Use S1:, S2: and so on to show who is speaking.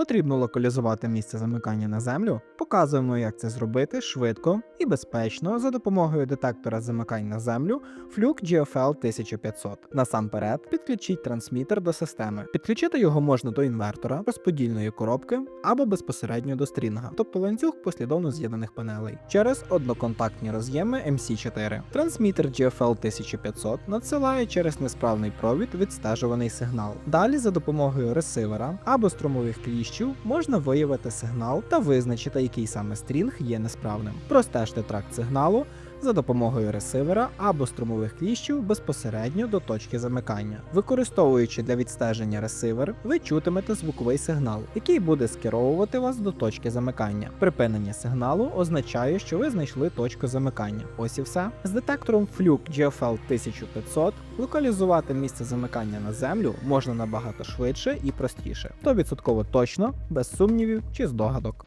S1: Потрібно локалізувати місце замикання на землю. Показуємо, як це зробити швидко і безпечно за допомогою детектора замикань на землю Fluke GFL 1500. Насамперед, підключіть трансмітер до системи. Підключити його можна до інвертора, розподільної коробки або безпосередньо до стрінга, тобто ланцюг послідовно з'єднаних панелей, через одноконтактні роз'єми MC4. Трансмітер GFL 1500 надсилає через несправний провід відстежуваний сигнал. Далі за допомогою ресивера або струмових кліщів можна виявити сигнал та визначити, який саме стрінг є несправним. Простежте тракт сигналу за допомогою ресивера або струмових кліщів безпосередньо до точки замикання. Використовуючи для відстеження ресивер, ви чутимете звуковий сигнал, який буде скеровувати вас до точки замикання. Припинення сигналу означає, що ви знайшли точку замикання. Ось і все. З детектором Fluke GFL 1500 локалізувати місце замикання на землю можна набагато швидше і простіше. 100% точно, без сумнівів чи здогадок.